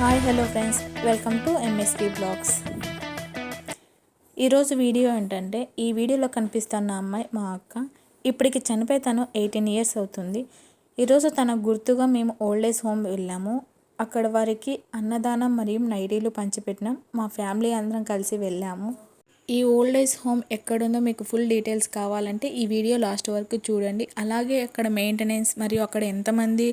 Hi hello friends welcome to MSP blogs ఈరోజు video ఏంటంటే ఈ వీడియోలో కనిపిస్తున్న అమ్మాయి మా అక్క. ఇప్పటికి చనిపోయి తను ఎయిటీన్ ఇయర్స్ అవుతుంది. ఈరోజు తన గుర్తుగా మేము ఓల్డ్ ఏజ్ హోమ్ వెళ్ళాము. అక్కడ వారికి అన్నదానం మరియు నైటీలు పంచిపెట్టినాం. మా ఫ్యామిలీ అందరం కలిసి వెళ్ళాము. ఈ ఓల్డ్ ఏజ్ హోమ్ ఎక్కడుందో మీకు ఫుల్ డీటెయిల్స్ కావాలంటే ఈ వీడియో లాస్ట్ వరకు చూడండి. అలాగే అక్కడ మెయింటెనెన్స్ మరియు అక్కడ ఎంతమంది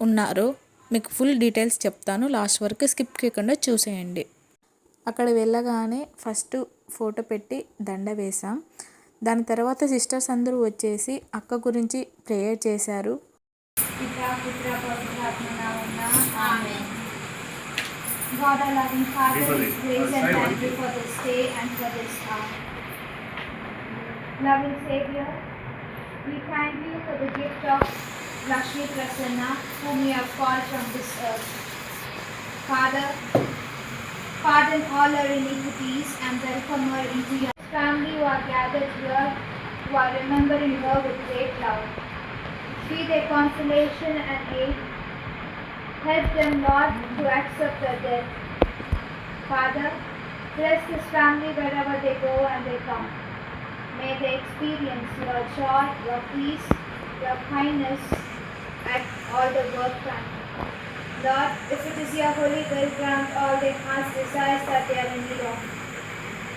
ఉన్నారో మీకు ఫుల్ డీటెయిల్స్ చెప్తాను. లాస్ట్ వరకు స్కిప్ చేయకుండా చూసేయండి. అక్కడ వెళ్ళగానే ఫస్ట్ ఫోటో పెట్టి దండ వేసాం దాని తర్వాత సిస్టర్స్ అందరూ వచ్చేసి అక్క గురించి ప్రేయర్ చేశారు. పితా పుత్ర పవిత్రాత్మ నామమున ఆమేన్ God our loving Father, we praise and thank you for this day and for this hour. Loving Savior, we thank you for the gift of Lakshmi Prasanna, whom you have called from this earth. Father, pardon all our iniquities and welcome her into your family who are gathered here, who are remembering her with great love. Be their consolation and aid. Help them, Lord, to accept their death. Father, bless this family wherever they go and they come. May they experience your joy, your peace, your kindness at all the work done. Lord, if it is your holy will, grant all their heart's desires that they are in need of.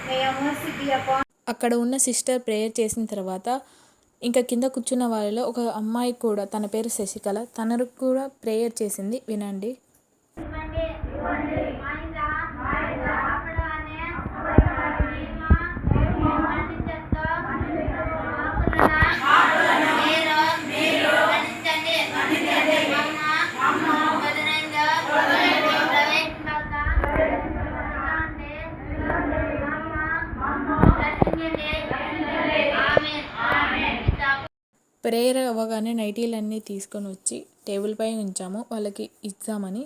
May your mercy be upon అక్కడ ఉన్న sister prayer చేసిన తర్వాత ఇంకా కింద కూర్చున్న వాళ్ళలో ఒక అమ్మాయి కూడా తన పేరు శశికళ తనకు కూడా ప్రేయర్ చేసింది వినండి ప్రేయర్ అవ్వగానే నైటీలన్నీ తీసుకొని వచ్చి టేబుల్ పై ఉంచాము. వాళ్ళకి ఇచ్చామని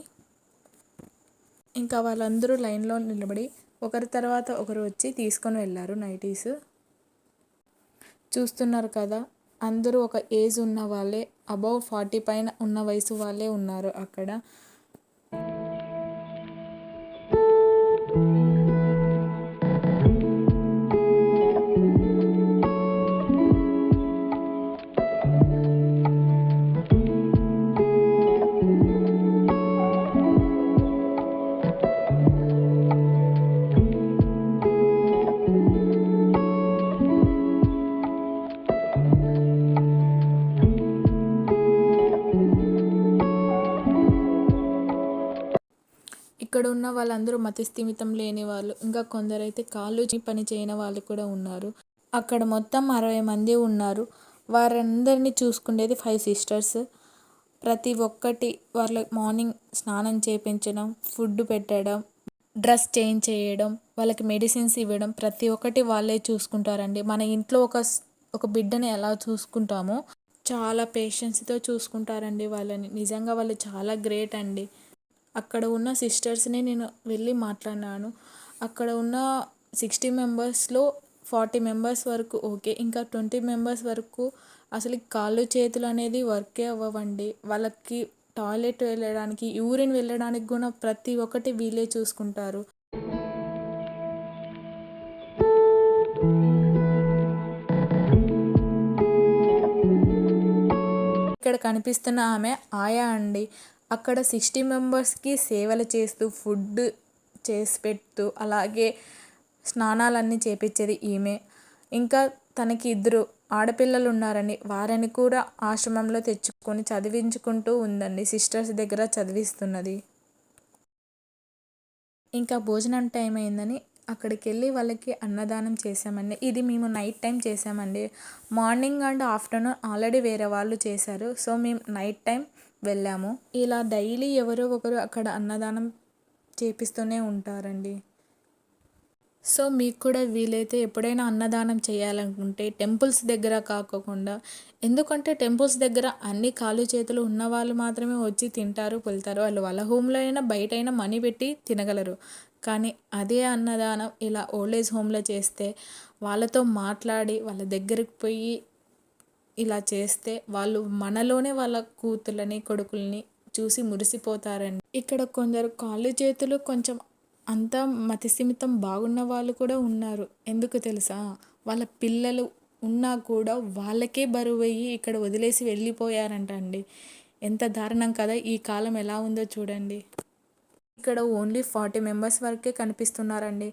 ఇంకా వాళ్ళందరూ లైన్లో నిలబడి ఒకరి తర్వాత ఒకరు వచ్చి తీసుకొని వెళ్ళారు నైటీస్. చూస్తున్నారు కదా అందరూ ఒక ఏజ్ ఉన్న వాళ్ళే అబౌవ్ ఫార్టీ పైన ఉన్న వయసు వాళ్ళే ఉన్నారు అక్కడ. ఇక్కడ ఉన్న వాళ్ళందరూ మతిస్థిమితం లేని వాళ్ళు. ఇంకా కొందరైతే కాళ్ళు పని చేయని వాళ్ళు కూడా ఉన్నారు. అక్కడ మొత్తం అరవై మంది ఉన్నారు. వారందరినీ చూసుకునేది ఫైవ్ సిస్టర్స్ ప్రతి ఒక్కటి వాళ్ళ మార్నింగ్ స్నానం చేయించడం ఫుడ్ పెట్టడం డ్రెస్ చేంజ్ చేయడం వాళ్ళకి మెడిసిన్స్ ఇవ్వడం ప్రతి ఒక్కటి వాళ్ళే చూసుకుంటారండి. మన ఇంట్లో ఒక ఒక బిడ్డని ఎలా చూసుకుంటామో చాలా పేషెన్స్తో చూసుకుంటారండి వాళ్ళని. నిజంగా వాళ్ళు చాలా గ్రేట్ అండి. అక్కడ ఉన్న సిస్టర్స్ని నేను వెళ్ళి మాట్లాడినాను. అక్కడ ఉన్న సిక్స్టీ మెంబర్స్లో ఫార్టీ మెంబర్స్ వరకు ఓకే. ఇంకా ట్వంటీ మెంబర్స్ వరకు అసలు కాళ్ళు చేతులు అనేది వర్కే అవ్వవండి. వాళ్ళకి టాయిలెట్ వెళ్ళడానికి యూరిన్ వెళ్ళడానికి కూడా ప్రతి ఒక్కటి వీళ్ళే చూసుకుంటారు. ఇక్కడ కనిపిస్తున్న ఆమె ఆయా అండి. అక్కడ సిక్స్టీ మెంబర్స్కి సేవలు చేస్తూ ఫుడ్ చేసి పెడుతూ అలాగే స్నానాలన్నీ చేపించేది ఈమె. ఇంకా తనకి ఇద్దరు ఆడపిల్లలు ఉన్నారని వారిని కూడా ఆశ్రమంలో తెచ్చుకొని చదివించుకుంటూ ఉందండి. సిస్టర్స్ దగ్గర చదివిస్తున్నది. ఇంకా భోజనం టైం అయిందని అక్కడికి వెళ్ళి వాళ్ళకి అన్నదానం చేసామండి ఇది మేము నైట్ టైం చేసామండి మార్నింగ్ అండ్ ఆఫ్టర్నూన్ ఆల్రెడీ వేరే వాళ్ళు చేశారు. సో మేము నైట్ టైం వెళ్ళాము. ఇలా డైలీ ఎవరో ఒకరు అక్కడ అన్నదానం చేపిస్తూనే ఉంటారండి. సో మీకు కూడా వీలైతే ఎప్పుడైనా అన్నదానం చేయాలనుకుంటే టెంపుల్స్ దగ్గర కాకోకుండా ఎందుకంటే టెంపుల్స్ దగ్గర అన్ని కాలు చేతులు ఉన్న వాళ్ళు మాత్రమే వచ్చి తింటారు వెళ్తారు వాళ్ళు వాళ్ళ హోమ్లో అయినా బయట అయినా మనీ పెట్టి తినగలరు. కానీ అదే అన్నదానం ఇలా ఓల్డ్ ఏజ్ హోమ్లో చేస్తే వాళ్ళతో మాట్లాడి వాళ్ళ దగ్గరికి పోయి ఇలా చేస్తే వాళ్ళు మనలోనే వాళ్ళ కూతుళ్ళని కొడుకుల్ని చూసి మురిసిపోతారండి. ఇక్కడ కొందరు కాళ్ళు చేతులు కొంచెం అంతా మతిసిమితం బాగున్న వాళ్ళు కూడా ఉన్నారు. ఎందుకు తెలుసా? వాళ్ళ పిల్లలు ఉన్నా కూడా వాళ్ళకే బరువయ్యి ఇక్కడ వదిలేసి వెళ్ళిపోయారంట అండి ఎంత దారుణం కదా ఈ కాలం ఎలా ఉందో చూడండి. ఇక్కడ ఓన్లీ ఫార్టీ మెంబర్స్ వరకే కనిపిస్తున్నారండి.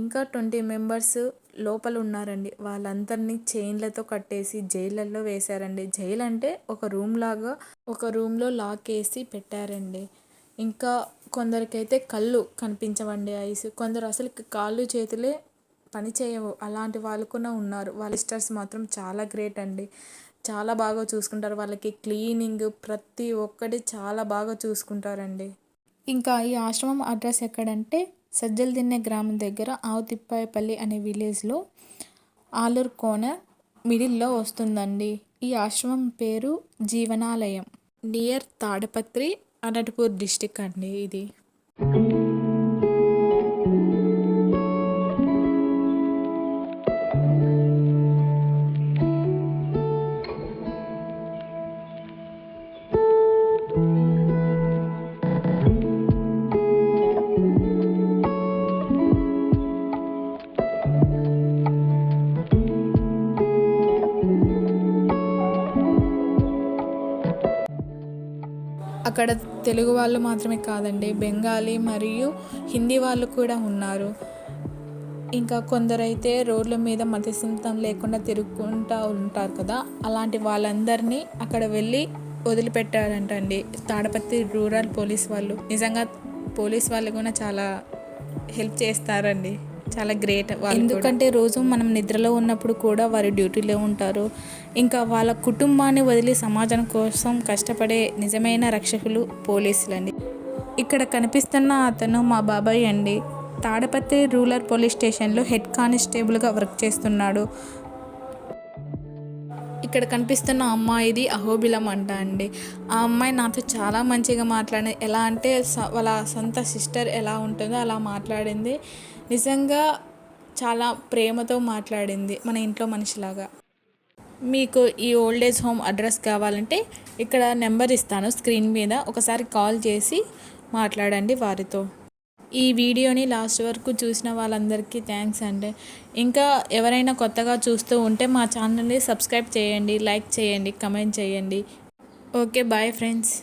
ఇంకా ట్వంటీ మెంబర్స్ లోపల ఉన్నారండి వాళ్ళందరినీ చైన్లతో కట్టేసి జైళ్ళల్లో వేశారండి. జైలు అంటే ఒక రూమ్ లాగా ఒక రూమ్లో లాక్ వేసి పెట్టారండి. ఇంకా కొందరికైతే కళ్ళు కనిపించవండి ఐస్. కొందరు అసలు కాళ్ళు చేతులే పని చేయవు. అలాంటి వాళ్ళు కూడా ఉన్నారు. వాళ్ళ సిస్టర్స్ మాత్రం చాలా గ్రేట్ అండి. చాలా బాగా చూసుకుంటారు. వాళ్ళకి క్లీనింగ్ ప్రతి ఒక్కటి చాలా బాగా చూసుకుంటారండి. ఇంకా ఈ ఆశ్రమం అడ్రస్ ఎక్కడంటే సజ్జల దిన్నె గ్రామం దగ్గర ఆవుతిప్పాయపల్లి అనే విలేజ్లో ఆలూరు కోన మిడిల్లో వస్తుందండి. ఈ ఆశ్రమం పేరు జీవనాలయం. నియర్ తాడపత్రి అనంతపూర్ డిస్టిక్ అండి ఇది. అక్కడ తెలుగు వాళ్ళు మాత్రమే కాదండి బెంగాలీ మరియు హిందీ వాళ్ళు కూడా ఉన్నారు. ఇంకా కొందరైతే రోడ్ల మీద మతసింతం లేకుండా తిరుగుకుంటూ ఉంటారు కదా అలాంటి వాళ్ళందరినీ అక్కడ వెళ్ళి వదిలిపెట్టారంటండి. తాడపత్రి రూరల్ పోలీస్ వాళ్ళు. నిజంగా పోలీస్ వాళ్ళు కూడా చాలా హెల్ప్ చేస్తారండి. చాలా గ్రేట్ ఎందుకంటే రోజు మనం నిద్రలో ఉన్నప్పుడు కూడా వారి డ్యూటీలో ఉంటారు. ఇంకా వాళ్ళ కుటుంబాన్ని వదిలి సమాజం కోసం కష్టపడే నిజమైన రక్షకులు పోలీసులండి. ఇక్కడ కనిపిస్తున్న అతను మా బాబాయ్ అండి. తాడపత్రి రూరల్ పోలీస్ స్టేషన్లో హెడ్ కానిస్టేబుల్గా వర్క్ చేస్తున్నాడు. ఇక్కడ కనిపిస్తున్న అమ్మాయిది అహోబిలం అంట అండి. ఆ అమ్మాయి నాతో చాలా మంచిగా మాట్లాడింది. ఎలా అంటే స- వాళ్ళ సొంత సిస్టర్ ఎలా ఉంటుందో అలా మాట్లాడింది. నిజంగా చాలా ప్రేమతో మాట్లాడింది మన ఇంట్లో మనిషిలాగా. మీకు ఈ ఓల్డ్ ఏజ్ హోమ్ అడ్రస్ కావాలంటే ఇక్కడ నెంబర్ ఇస్తాను స్క్రీన్ మీద. ఒకసారి కాల్ చేసి మాట్లాడండి వారితో. ఈ వీడియోని లాస్ట్ వరకు చూసిన వాళ్ళందరికీ థ్యాంక్స్ అండి. ఇంకా ఎవరైనా కొత్తగా చూస్తూ ఉంటే మా ఛానల్ని సబ్స్క్రైబ్ చేయండి లైక్ చేయండి కమెంట్ చేయండి. Okay bye friends.